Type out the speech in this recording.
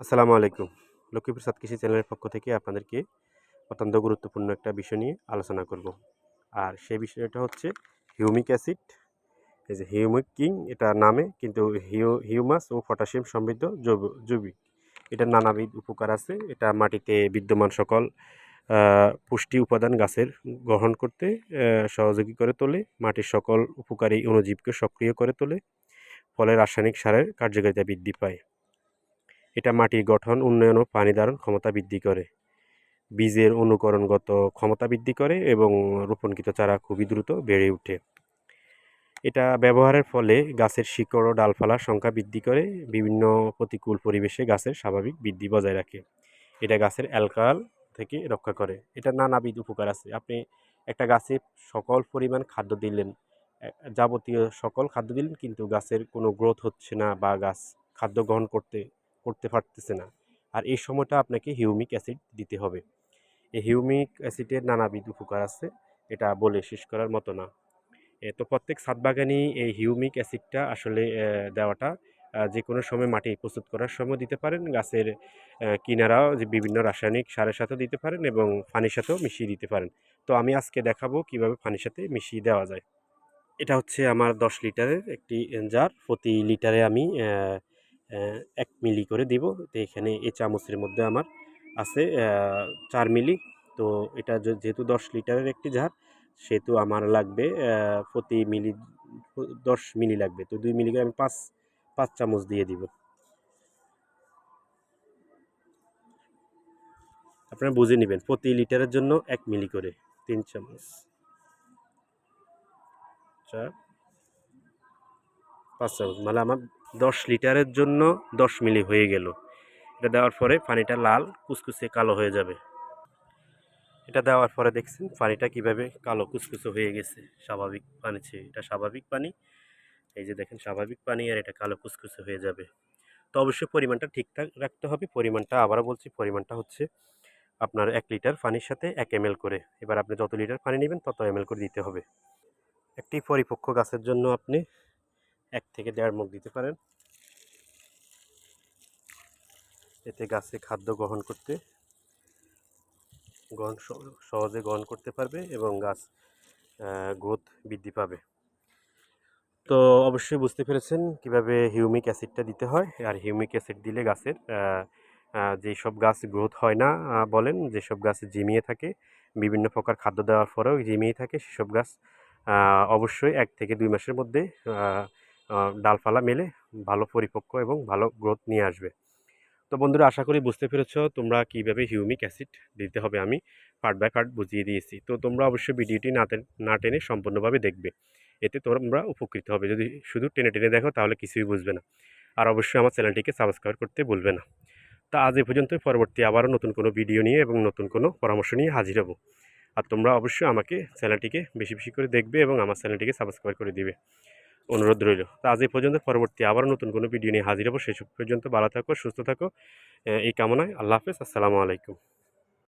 আসসালামু আলাইকুম। লক্ষ্মীপ্রসাদ কৃষি চ্যানেলের পক্ষ থেকে আপনাদেরকে অত্যন্ত গুরুত্বপূর্ণ একটা বিষয় নিয়ে আলোচনা করব। আর সেই বিষয়টা হচ্ছে হিউমিক অ্যাসিড। এই যে হিউমিক কিং এটা নামে, কিন্তু হিউ, হিউমাস ও পটাশিয়াম সমৃদ্ধ জৈব জৈবিক এটা নানাবিধ উপকার আছে। এটা মাটিতে বিদ্যমান সকল পুষ্টি উপাদান গাছের গ্রহণ করতে সহযোগী করে তোলে। মাটির সকল উপকারী অণুজীবকে সক্রিয় করে তোলে। ফলে রাসায়নিক সারের কার্যকারিতা বৃদ্ধি পায়। এটা মাটির গঠন, উন্নয়ন ও পানি ধারণ ক্ষমতা বৃদ্ধি করে। বীজের অনুকরণগত ক্ষমতা বৃদ্ধি করে এবং রোপণকৃত চারা খুবই দ্রুত বেড়ে ওঠে। এটা ব্যবহারের ফলে গাছের শিকড় ও ডালপালার সংখ্যা বৃদ্ধি করে, বিভিন্ন প্রতিকূল পরিবেশে গাছের স্বাভাবিক বৃদ্ধি বজায় রাখে। এটা গাছের অ্যালকাল থেকে রক্ষা করে। এটা নানাবিধ উপকার আছে। আপনি একটা গাছে সকল পরিমাণ খাদ্য দিলেন যাবতীয় সকল খাদ্য দিলেন, কিন্তু গাছের কোনো গ্রোথ হচ্ছে না বা গাছ খাদ্য গ্রহণ করতে করতে পারতেছে না। আর এই সময়টা আপনাকে হিউমিক অ্যাসিড দিতে হবে। এই হিউমিক অ্যাসিডের নানাবিধ উপকার আছে, এটা বলে শেষ করার মতো না। তো প্রত্যেক ছাদ বাগানই এই হিউমিক অ্যাসিডটা আসলে দেওয়াটা যে কোনো সময় মাটি প্রস্তুত করার সময় দিতে পারেন, গাছের কিনারাও যে বিভিন্ন রাসায়নিক সারের সাথেও দিতে পারেন এবং ফানির সাথেও মিশিয়ে দিতে পারেন। তো আমি আজকে দেখাবো কীভাবে ফানির সাথে মিশিয়ে দেওয়া যায়। এটা হচ্ছে আমার দশ লিটারের একটি জার। প্রতি লিটারে আমি এক মিলি করে দিব। তো এখানে এই চামচের মধ্যে আমার আছে চার মিলি। তো এটা যেহেতু দশ লিটারের একটি জার সেহেতু আমার লাগবে প্রতি মিলি, দশ মিলি লাগবে। তো দুই মিলি করে আমি পাঁচ পাঁচ চামচ দিয়ে দিব। আপনারা বুঝে নেবেন, প্রতি লিটারের জন্য এক মিলি করে, তিন চামচ। চার, পাঁচ চামচ। মানে আমার দশ লিটারের জন্য দশ মিলি হয়ে গেল। এটা দেওয়ার পরে পানিটা লাল কুচকুচে কালো হয়ে যাবে। এটা দেওয়ার পরে দেখছেন পানিটা কীভাবে কালো কুচকুচে হয়ে গেছে। স্বাভাবিক পানি চেয়ে এটা স্বাভাবিক পানি। এই যে দেখেন স্বাভাবিক পানি আর এটা কালো কুচকুচে হয়ে যাবে। তো অবশ্যই পরিমাণটা ঠিকঠাক রাখতে হবে। পরিমাণটা আবারও বলছি, পরিমাণটা হচ্ছে আপনার এক লিটার পানির সাথে এক এম করে। এবার আপনি যত লিটার পানি নেবেন তত এম করে দিতে হবে। একটি পরিপক্ক গাছের জন্য আপনি এক থেকে দেড় মুখ দিতে পারেন। এতে গাছে খাদ্য গ্রহণ করতে গ্রহণ সহজে গ্রহণ করতে পারবে এবং গাছ গ্রোথ বৃদ্ধি পাবে। তো অবশ্যই বুঝতে পেরেছেন কীভাবে হিউমিক অ্যাসিডটা দিতে হয়। আর হিউমিক অ্যাসিড দিলে গাছের আহ, যেসব গাছ গ্রোথ হয় না বলেন যেসব গাছ জিমিয়ে থাকে বিভিন্ন প্রকার খাদ্য দেওয়ার পরেও জিমিয়ে থাকে সেসব গাছ অবশ্যই এক থেকে দুই মাসের মধ্যে ডালপালা মেলে ভালো পরিপক্ক এবং ভালো গ্রোথ নিয়ে আসবে। তো বন্ধুরা, আশা করি বুঝতে পেরেছ তোমরা কীভাবে হিউমিক অ্যাসিড দিতে হবে আমি পার্ট বাই পার্ট বুঝিয়ে দিয়েছি। তো তোমরা অবশ্যই ভিডিওটি না না টেনে সম্পূর্ণভাবে দেখবে। এতে তোমরা উপকৃত হবে। যদি শুধু টেনে টেনে দেখো তাহলে কিছুই বুঝবে না। আর অবশ্যই আমার চ্যানেলটিকে সাবস্ক্রাইব করতে ভুলবে না। তা আজ এ পর্যন্ত পরবর্তী আবারও নতুন কোনো ভিডিও নিয়ে এবং নতুন কোনো পরামর্শ নিয়ে হাজির হব। আর তোমরা অবশ্যই আমাকে চ্যানেলটিকে বেশি বেশি করে দেখবে এবং আমার চ্যানেলটিকে সাবস্ক্রাইব করে দিবে। অনুরোধ রইল। তা আজ এই পর্যন্ত, পরবর্তী আবার নতুন কোনো ভিডিও নিয়ে হাজির হব। সেই পর্যন্ত ভালো থাকো, সুস্থ থাকো। এই কামনায় আল্লাহ হাফেজ। আসসালামু আলাইকুম।